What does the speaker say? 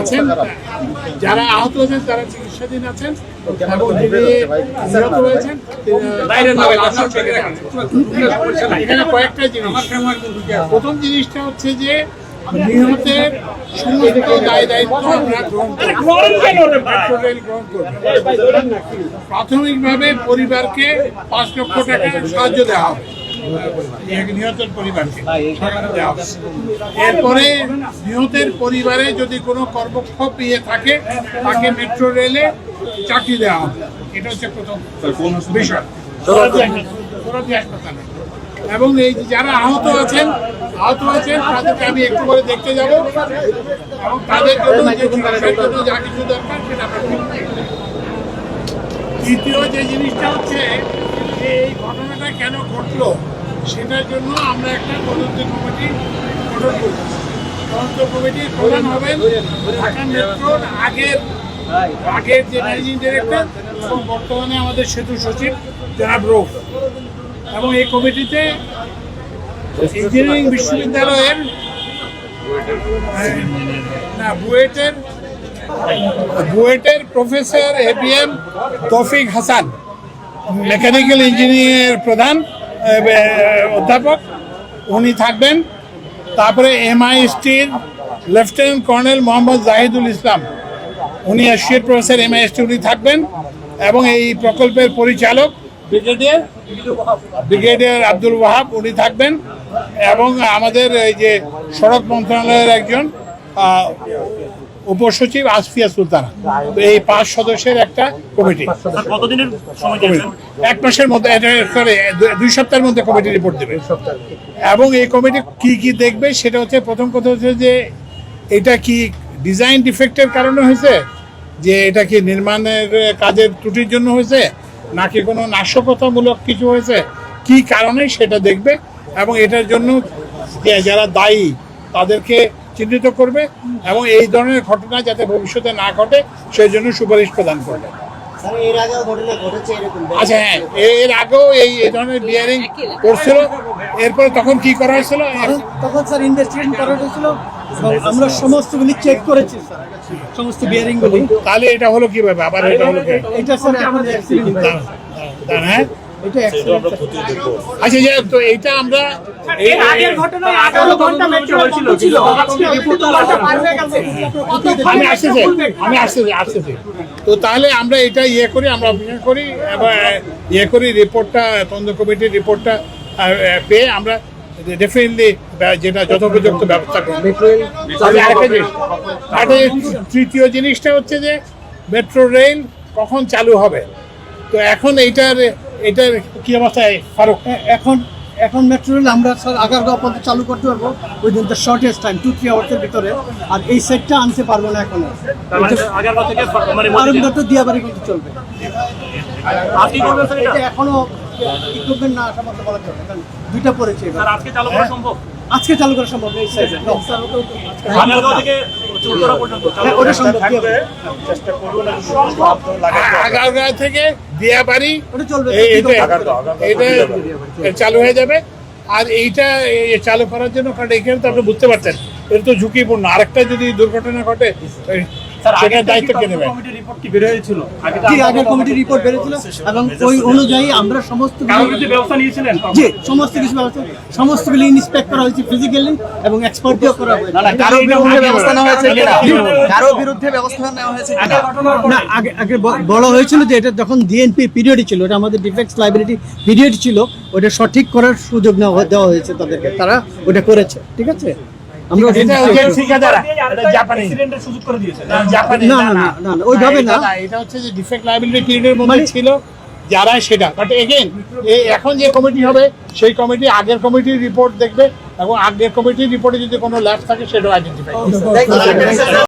আছেন যারা আহত হয়েছেন তারা চিকিৎসাধীন আছেন। এখানে কয়েকটা জিনিস। প্রথম জিনিসটা হচ্ছে যে নিহতের সমস্ত দায় দায়িত্ব আমরা গ্রহণ করব। প্রাথমিকভাবে পরিবারকে পাঁচ লক্ষ টাকা সাহায্য দেওয়া হবে নিহতের পরিবারকে। এরপরে নিহতের পরিবারে যদি কোনো কর্মক্ষোভ ইয়ে থাকে তাকে মেট্রো রেলে চাকরি দেওয়া হবে। এটা হচ্ছে প্রথম বিষয়। হাসপাতালে। এবং এই যারা আহত আছেন আহত আছেন তাদেরকে আমি একটু করে দেখতে যাব। এবং তাদের জন্য যে চিকিৎসার জন্য যা কিছু দরকার সেটা। দ্বিতীয় যে জিনিসটা হচ্ছে যে এই ঘটনাটা কেন ঘটলো সেটার জন্য আমরা একটা তদন্ত কমিটি গঠন করব। তদন্ত কমিটির প্রধান হবেন ঢাকা মেট্রোর আগের আগের যে ম্যানেজিং ডিরেক্টর এবং বর্তমানে আমাদের সেতু সচিব জনাব রোগ এবং এই কমিটিতে ইঞ্জিনিয়ারিং বিশ্ববিদ্যালয়ের, না, বুয়েটের বুয়েটের প্রফেসর এবিএম তফিক হাসান মেকানিক্যাল ইঞ্জিনিয়ার প্রধান। অধ্যাপক, উনি থাকবেন। তারপরে এমআই স্টির লেফটেন্যান্ট কর্নেল মোহাম্মদ জাহিদুল ইসলাম। উনি অ্যাসোসিয়েট প্রফেসর এমআইএসটি উনি থাকবেন এবং এই প্রকল্পের পরিচালক ব্রিগেডিয়ার ব্রিগেডিয়ার আব্দুল ওয়াহাব উনি থাকবেন এবং আমাদের এই যে সড়ক মন্ত্রণালয়ের একজন উপসচিব আসফিয়া সুলতানা। তো এই পাঁচ সদস্যের একটা কমিটি। কতদিনের সময় এক মাসের মধ্যে দুই সপ্তাহের মধ্যে কমিটি রিপোর্ট দেবে। এবং এই কমিটি কি কি দেখবে সেটা হচ্ছে প্রথম কথা হচ্ছে যে এটা কি ডিজাইন ডিফেক্টের কারণে হয়েছে? যে এটা কি নির্মাণের কাজের ত্রুটির জন্য হয়েছে? নাকি কোনো নাশকতামূলক কিছু হয়েছে? কি কারণে সেটা দেখবে? এবং এটার জন্য যারা দায়ী তাদেরকে চিহ্নিত করবে এবং এই ধরনের ঘটনা যাতে ভবিষ্যতে না ঘটে সেই জন্য সুপারিশ প্রদান করবে। এর আগেও ঘটনা ঘটেছে এরকম? আচ্ছা হ্যাঁ এর আগেও এই এই ধরনের বিয়ারিং করছিল। এরপরে তখন কি করা হয়েছিল? তখন- তখন স্যার ইনভেস্টিগেশন করা হয়েছিল। আমরা সমস্তগুলি চেক করেছি স্যার। সমস্ত বিয়ারিং গুলি তাহলে এটা হলো কীভাবে? আবার এটা হলো এটা স্যার দাঁড়ান, হ্যাঁ। আচ্ছা যাই হোক, তো এইটা আমরা এই- আগের ঘটনায় আঠারো ঘণ্টা মেট্রো হয়েছিল ছিল আজকে রিপোর্ট তো আমি আসতেছি আমি আসতেছি আসতেছি তো তাহলে আমরা এটা ইয়ে করি আমরা অপেক্ষা করি এবং ইয়ে করি রিপোর্টটা তদন্ত কমিটির রিপোর্টটা পেয়ে আমরা ডেফিনেটলি যেটা যথোপযুক্ত ব্যবস্থা করব। তবে আরেকটা জিনিস, তৃতীয় জিনিসটা হচ্ছে যে মেট্রো রেল কখন চালু হবে? তো এখন এইটার এটার কি অবস্থায় ফারুক। এখন এখন মেট্রো রেল আমরা স্যার আগারগাঁও পর্যন্ত চালু করতে পারব within the shortest time two three আওয়ার্সের ভিতরে। আর এই সেটটা আনতে পারব না এখন। থেকে মানে দিয়াবাড়ি কিন্তু চলবে। এটা? এটা এখনও ইকুইপমেন্ট না আসা মতো বলা যাবে দুইটা পড়েছে আজকে চালু করা সম্ভব? আজকে চালু করা সম্ভব নেই হ্যাঁ, ওটা সম্ভব দিয়াবাড়ি। থেকে দিয়াবাড়ি ওটা চলবে এটা এটা চালু হয়ে যাবে। আর এইটা চালু করার জন্য কারণ এখানে তো আপনি বুঝতে পারছেন এটা তো ঝুঁকিপূর্ণ। আরেকটা যদি দুর্ঘটনা ঘটে এই সেটার দায়িত্ব কে নেবে? আগে জি আগের কমিটি রিপোর্ট বেরিয়েছিল? এবং ওই অনুযায়ী আমরা সমস্ত ব্যবস্থা নিয়েছিলেন? জি সমস্ত কিছু ব্যবস্থা সমস্ত গুলি ইন্সপেক্ট করা হয়েছে ফিজিক্যালি এবং এক্সপার্ট দিয়েও করা হয়েছে। কারও বিরুদ্ধে ব্যবস্থা নেওয়া হয়েছে কারও বিরুদ্ধে ব্যবস্থা নেওয়া হয়েছে না আগে আগে বলা হয়েছিল যে এটা যখন ডিএনপি পিরিয়ডই ছিল এটা আমাদের ডিফেক্টস লাইবিলিটি পিরিয়ড ছিল ওটা সঠিক করার সুযোগ নেওয়া দেওয়া হয়েছে তাদেরকে। তারা ওটা করেছে ঠিক আছে? আমরা ওইভাবে না। এটা হচ্ছে যে ডিফেক্ট লাইবিলিটি পিরিয়ডের মধ্যে মানে- ছিল যারা সেটা। বাট এগেন এখন যে কমিটি হবে সেই কমিটি আগের কমিটির রিপোর্ট দেখবে এবং আগের কমিটির রিপোর্টে যদি কোনো ল্যাব থাকে সেটাও আইডেন্টিফাই.